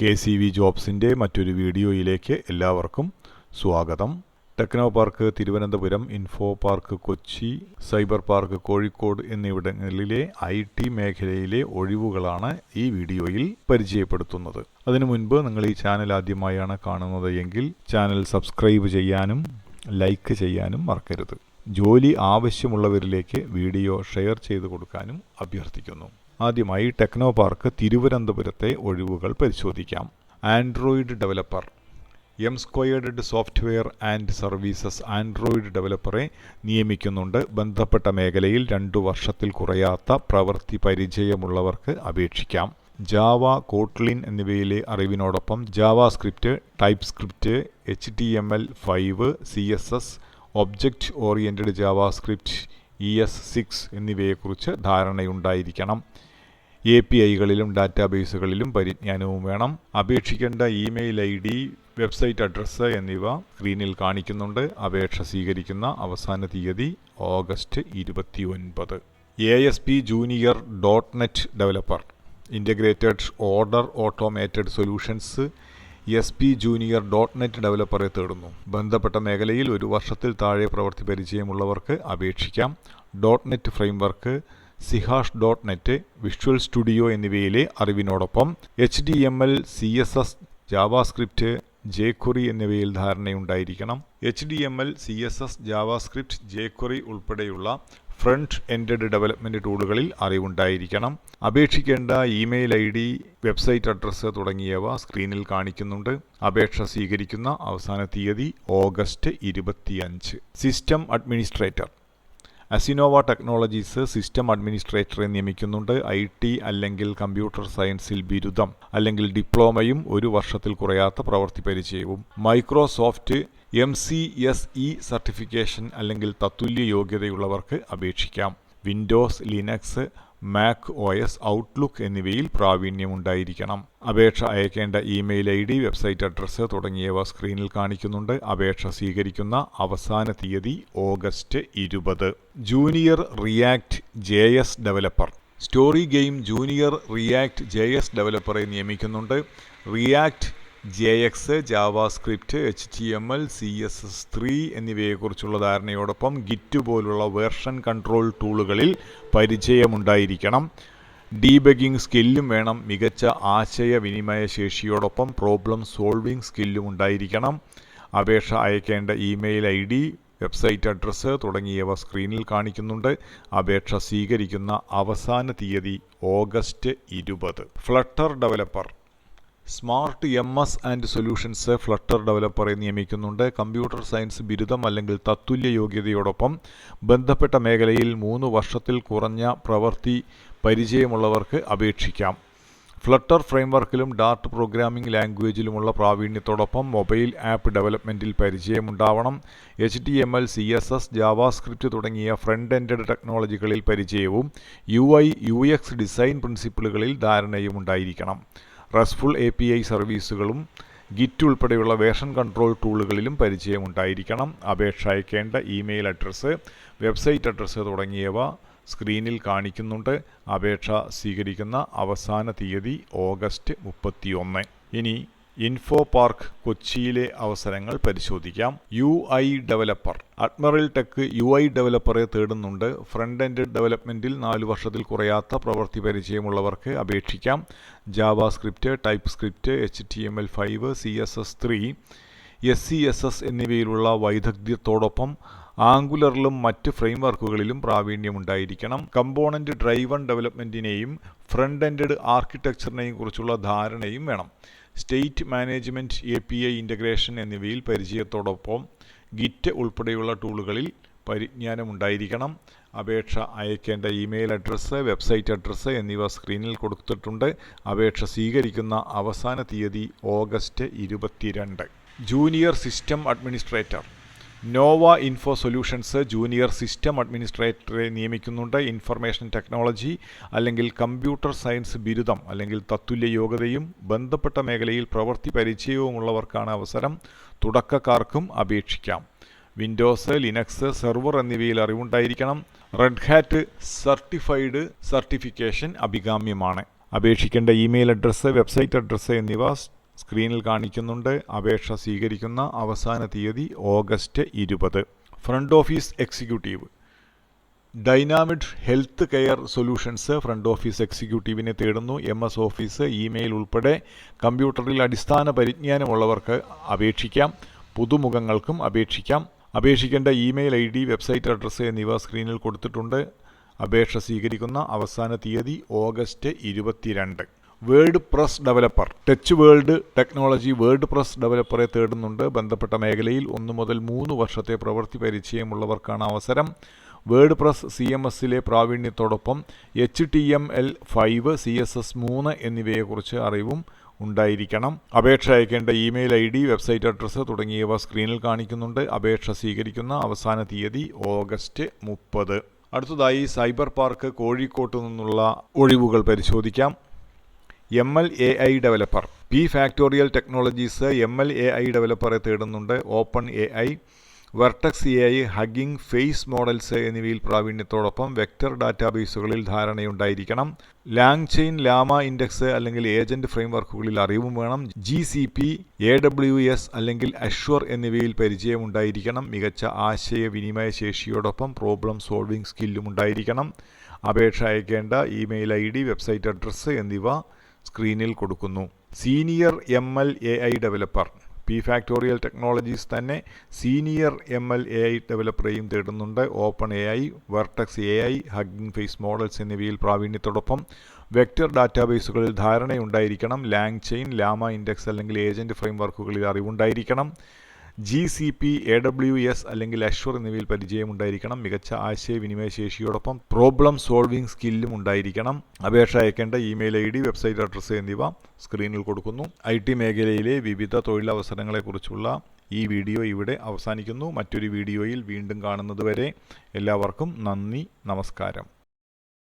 K C V ജോബ്സിന്റെ മറ്റൊരു വീഡിയോയിലേക്ക് എല്ലാവർക്കും സ്വാഗതം. Techno park Thiruvananthapuram info park Kochi cyber park Kozhikode എന്നിവിടങ്ങളിലെ ഐ ടി മേഖലയിലെ ഒഴിവുകളാണ് ഈ വീഡിയോയിൽ പരിചയപ്പെടുത്തുന്നത്. അതിനു മുൻപ് നിങ്ങൾ ഈ ചാനൽ ആദ്യമായാണ് കാണുന്നത് എങ്കിൽ ചാനൽ സബ്സ്ക്രൈബ് ചെയ്യാനും ലൈക്ക് ചെയ്യാനും മറക്കരുത്. ജോലി ആവശ്യമുള്ളവരിലേക്ക് വീഡിയോ ഷെയർ ചെയ്തു കൊടുക്കാനും അഭ്യർത്ഥിക്കുന്നു. ആദ്യമായി ടെക്നോ പാർക്ക് തിരുവനന്തപുരത്തെ ഒഴിവുകൾ പരിശോധിക്കാം. Android developer. M squared software and services android ഡെവലപ്പറെ നിയമിക്കുന്നുണ്ട്. ബന്ധപ്പെട്ട മേഖലയിൽ രണ്ടു വർഷത്തിൽ കുറയാത്ത പ്രവൃത്തി പരിചയമുള്ളവർക്ക് അപേക്ഷിക്കാം. ജാവ കോട്ട്ലിൻ എന്നിവയിലെ അറിവിനോടൊപ്പം JavaScript TypeScript H T M L five C S S object oriented JavaScript E S six എന്നിവയെക്കുറിച്ച് ധാരണയുണ്ടായിരിക്കണം. എ പി ഐകളിലും ഡാറ്റാബേസുകളിലും പരിജ്ഞാനവും വേണം. അപേക്ഷിക്കേണ്ട email I D website address എന്നിവ സ്ക്രീനിൽ കാണിക്കുന്നുണ്ട്. അപേക്ഷ സ്വീകരിക്കുന്ന അവസാന തീയതി ഓഗസ്റ്റ് ഇരുപത്തി ഒൻപത് A S P junior dot net developer integrated order automated solutions S P junior dot net ഡെവലപ്പറെ തേടുന്നു. ബന്ധപ്പെട്ട മേഖലയിൽ ഒരു വർഷത്തിൽ താഴെ പ്രവൃത്തി പരിചയമുള്ളവർക്ക് അപേക്ഷിക്കാം. Dot net framework C hash dot net visual studio എന്നിവയിലെ അറിവിനോടൊപ്പം H D M L C S S JavaScript jQuery എന്നിവയിൽ ധാരണയുണ്ടായിരിക്കണം. H D M L C S S JavaScript jQuery ഉൾപ്പെടെയുള്ള ഫ്രണ്ട് എൻഡഡ് ഡെവലപ്മെന്റ് ടൂളുകളിൽ അറിവുണ്ടായിരിക്കണം. അപേക്ഷിക്കേണ്ട email I D website address തുടങ്ങിയവ സ്ക്രീനിൽ കാണിക്കുന്നുണ്ട്. അപേക്ഷ സ്വീകരിക്കുന്ന അവസാന തീയതി ഓഗസ്റ്റ് ഇരുപത്തിയഞ്ച്. System administrator. Asinova technologies system അഡ്മിനിസ്ട്രേറ്ററെ നിയമിക്കുന്നുണ്ട്. ഐ ടി അല്ലെങ്കിൽ കമ്പ്യൂട്ടർ സയൻസിൽ ബിരുദം അല്ലെങ്കിൽ ഡിപ്ലോമയും ഒരു വർഷത്തിൽ കുറയാത്ത പ്രവൃത്തി പരിചയവും. Microsoft M C S E certification അല്ലെങ്കിൽ തത്തുല്യ യോഗ്യതയുള്ളവർക്ക് അപേക്ഷിക്കാം. Windows Linux Mac O S Outlook എന്നിവയിൽ പ്രാവീണ്യമുണ്ടായിരിക്കണം. അപേക്ഷ അയക്കേണ്ട email I D website address തുടങ്ങിയവ സ്ക്രീനിൽ കാണിക്കുന്നുണ്ട്. അപേക്ഷ സ്വീകരിക്കുന്ന അവസാന തീയതി ഓഗസ്റ്റ് ഇരുപത്. Junior React J S developer story game junior React J S ഡെവലപ്പറെ നിയമിക്കുന്നുണ്ട്. React J X JavaScript H T M L C S S three എന്നിവയെക്കുറിച്ചുള്ള ധാരണയോടൊപ്പം ഗിറ്റ് പോലുള്ള വേർഷൻ കൺട്രോൾ ടൂളുകളിൽ പരിചയമുണ്ടായിരിക്കണം. ഡീബഗിംഗ് സ്കില്ലും വേണം. മികച്ച ആശയവിനിമയ ശേഷിയോടൊപ്പം പ്രോബ്ലം സോൾവിംഗ് സ്കില്ലും ഉണ്ടായിരിക്കണം. അപേക്ഷ അയക്കേണ്ട email I D website address തുടങ്ങിയവ സ്ക്രീനിൽ കാണിക്കുന്നുണ്ട്. അപേക്ഷ സ്വീകരിക്കുന്ന അവസാന തീയതി ഓഗസ്റ്റ് ഇരുപത്. Flutter developer smart M S and solutions Flutter ഡെവലപ്പറെ നിയമിക്കുന്നുണ്ട്. കമ്പ്യൂട്ടർ സയൻസ് ബിരുദം അല്ലെങ്കിൽ തത്തുല്യ യോഗ്യതയോടൊപ്പം ബന്ധപ്പെട്ട മേഖലയിൽ മൂന്ന് വർഷത്തിൽ കുറഞ്ഞ പ്രവൃത്തി പരിചയമുള്ളവർക്ക് അപേക്ഷിക്കാം. ഫ്ലട്ടർ ഫ്രെയിംവർക്കിലും ഡാർട്ട് പ്രോഗ്രാമിംഗ് ലാംഗ്വേജിലുമുള്ള പ്രാവീണ്യത്തോടൊപ്പം മൊബൈൽ ആപ്പ് ഡെവലപ്മെന്റിൽ പരിചയമുണ്ടാവണം. H T M L C S S JavaScript തുടങ്ങിയ ഫ്രണ്ട് എൻഡഡ് ടെക്നോളജികളിൽ പരിചയവും U I U X design പ്രിൻസിപ്പിളുകളിൽ ധാരണയും ഉണ്ടായിരിക്കണം റെസ്ഫുൾ എ പി ഐ സർവീസുകളും ഗിറ്റ് ഉൾപ്പെടെയുള്ള വേഷൻ കൺട്രോൾ ടൂളുകളിലും പരിചയമുണ്ടായിരിക്കണം. അപേക്ഷ അയക്കേണ്ട ഇമെയിൽ അഡ്രസ്സ് വെബ്സൈറ്റ് അഡ്രസ്സ് തുടങ്ങിയവ സ്ക്രീനിൽ കാണിക്കുന്നുണ്ട്. അപേക്ഷ സ്വീകരിക്കുന്ന അവസാന തീയതി ഓഗസ്റ്റ് മുപ്പത്തിയൊന്ന്. ഇനി ഇൻഫോ പാർക്ക് കൊച്ചിയിലെ അവസരങ്ങൾ പരിശോധിക്കാം. U I developer. Admiral Tech U I ഡെവലപ്പറെ തേടുന്നുണ്ട്. ഫ്രണ്ട് എൻഡ് ഡെവലപ്മെന്റിൽ നാല് വർഷത്തിൽ കുറയാത്ത പ്രവൃത്തി പരിചയമുള്ളവർക്ക് അപേക്ഷിക്കാം. JavaScript TypeScript H T M L five C S S three S C S S എന്നിവയിലുള്ള വൈദഗ്ധ്യത്തോടൊപ്പം ആംഗുലറിലും മറ്റ് ഫ്രെയിം ഫ്രെയിംവർക്കുകളിലും പ്രാവീണ്യമുണ്ടായിരിക്കണം. കമ്പോണന്റ് ഡ്രൈവൺ ഡെവലപ്മെന്റിനെയും ഫ്രണ്ട് എൻഡ് ആർക്കിടെക്ചറിനെയും കുറിച്ചുള്ള ധാരണയും വേണം. State management A P I integration എന്നിവയിൽ പരിചയത്തോടൊപ്പം ഗിറ്റ് ഉൾപ്പെടെയുള്ള ടൂളുകളിൽ പരിജ്ഞാനമുണ്ടായിരിക്കണം. അപേക്ഷ അയക്കേണ്ട ഇമെയിൽ അഡ്രസ്സ് വെബ്സൈറ്റ് അഡ്രസ്സ് എന്നിവ സ്ക്രീനിൽ കൊടുത്തിട്ടുണ്ട്. അപേക്ഷ സ്വീകരിക്കുന്ന അവസാന തീയതി ഓഗസ്റ്റ് ഇരുപത്തിരണ്ട്. Junior system administrator. Nova info solutions junior system അഡ്മിനിസ്ട്രേറ്ററെ നിയമിക്കുന്നുണ്ട്. ഇൻഫർമേഷൻ ടെക്നോളജി അല്ലെങ്കിൽ കമ്പ്യൂട്ടർ സയൻസ് ബിരുദം അല്ലെങ്കിൽ തത്തുല്യ യോഗ്യതയും ബന്ധപ്പെട്ട മേഖലയിൽ പ്രവൃത്തി പരിചയവുമുള്ളവർക്കാണ് അവസരം. തുടക്കക്കാർക്കും അപേക്ഷിക്കാം. വിൻഡോസ് ലിനക്സ് സെർവർ എന്നിവയിൽ അറിവുണ്ടായിരിക്കണം. റെഡ് ഹാറ്റ് സർട്ടിഫൈഡ് സർട്ടിഫിക്കേഷൻ അഭികാമ്യമാണ്. അപേക്ഷിക്കേണ്ട ഇമെയിൽ അഡ്രസ്സ് വെബ്സൈറ്റ് അഡ്രസ്സ് എന്നിവ സ്ക്രീനിൽ കാണിക്കുന്നുണ്ട്. അപേക്ഷ സ്വീകരിക്കുന്ന അവസാന തീയതി ഓഗസ്റ്റ് ഇരുപത്. Front office executive. Dynamid health care solutions front office എക്സിക്യൂട്ടീവിനെ തേടുന്നു. എം എസ് ഓഫീസ് ഇമെയിൽ ഉൾപ്പെടെ കമ്പ്യൂട്ടറിൽ അടിസ്ഥാന പരിജ്ഞാനമുള്ളവർക്ക് അപേക്ഷിക്കാം. പുതുമുഖങ്ങൾക്കും അപേക്ഷിക്കാം. അപേക്ഷിക്കേണ്ട email I D website address എന്നിവ സ്ക്രീനിൽ കൊടുത്തിട്ടുണ്ട്. അപേക്ഷ സ്വീകരിക്കുന്ന അവസാന തീയതി ഓഗസ്റ്റ് ഇരുപത്തിരണ്ട്. WordPress developer touch world technology WordPress ഡെവലപ്പറെ തേടുന്നുണ്ട്. ബന്ധപ്പെട്ട മേഖലയിൽ ഒന്ന് മുതൽ മൂന്ന് വർഷത്തെ പ്രവൃത്തി പരിചയമുള്ളവർക്കാണ് അവസരം. വേർഡ് പ്രസ് സി എം എസിലെ പ്രാവീണ്യത്തോടൊപ്പം H T M L five C S S മൂന്ന് എന്നിവയെക്കുറിച്ച് അറിവും ഉണ്ടായിരിക്കണം. അപേക്ഷ അയക്കേണ്ട email I D website address തുടങ്ങിയവ സ്ക്രീനിൽ കാണിക്കുന്നുണ്ട്. അപേക്ഷ സ്വീകരിക്കുന്ന അവസാന തീയതി ഓഗസ്റ്റ് മുപ്പത്. അടുത്തതായി സൈബർ പാർക്ക് കോഴിക്കോട്ട് നിന്നുള്ള ഒഴിവുകൾ പരിശോധിക്കാം. M L A I developer P factorial technologies M L A I ഡെവലപ്പറെ തേടുന്നുണ്ട്. Open A I vertex A I hugging face models എന്നിവയിൽ പ്രാവീണ്യത്തോടൊപ്പം വെക്റ്റർ ഡാറ്റാബേസുകളിൽ ധാരണയുണ്ടായിരിക്കണം. ലാങ് ചെയിൻ ലാമ ഇൻഡെക്സ് അല്ലെങ്കിൽ ഏജന്റ് ഫ്രെയിംവർക്കുകളിൽ അറിവും വേണം. G C P A W S അല്ലെങ്കിൽ Azure എന്നിവയിൽ പരിചയമുണ്ടായിരിക്കണം. മികച്ച ആശയവിനിമയ ശേഷിയോടൊപ്പം പ്രോബ്ലം സോൾവിംഗ് സ്കില്ലും ഉണ്ടായിരിക്കണം. അപേക്ഷ അയക്കേണ്ട email I D website address എന്നിവ സ്ക്രീനിൽ കൊടുക്കുന്നു. Senior M L A I developer. P Factorial Technologies തന്നെ senior M L A I ഡെവലപ്പറെയും തേടുന്നുണ്ട്. Open A I Vertex A I Hugging Face models എന്നിവയിൽ പ്രാവീണ്യത്തോടൊപ്പം വെക്റ്റർ ഡാറ്റാബേസുകളിൽ ധാരണയുണ്ടായിരിക്കണം. ലാങ് ചെയിൻ ലാമ ഇൻഡെക്സ് അല്ലെങ്കിൽ agent ഫ്രെയിംവർക്കുകളിൽ അറിവുണ്ടായിരിക്കണം. G C P A W S അല്ലെങ്കിൽ Azure എന്നിവയിൽ പരിചയമുണ്ടായിരിക്കണം മികച്ച ആശയവിനിമയ ശേഷിയോടൊപ്പം പ്രോബ്ലം സോൾവിംഗ് സ്കില്ലും ഉണ്ടായിരിക്കണം. അപേക്ഷ അയക്കേണ്ട email I D website address എന്നിവ സ്ക്രീനിൽ കൊടുക്കുന്നു. ഐ ടി മേഖലയിലെ വിവിധ തൊഴിലവസരങ്ങളെക്കുറിച്ചുള്ള ഈ വീഡിയോ ഇവിടെ അവസാനിക്കുന്നു. മറ്റൊരു വീഡിയോയിൽ വീണ്ടും കാണുന്നതുവരെ എല്ലാവർക്കും നന്ദി നമസ്കാരം.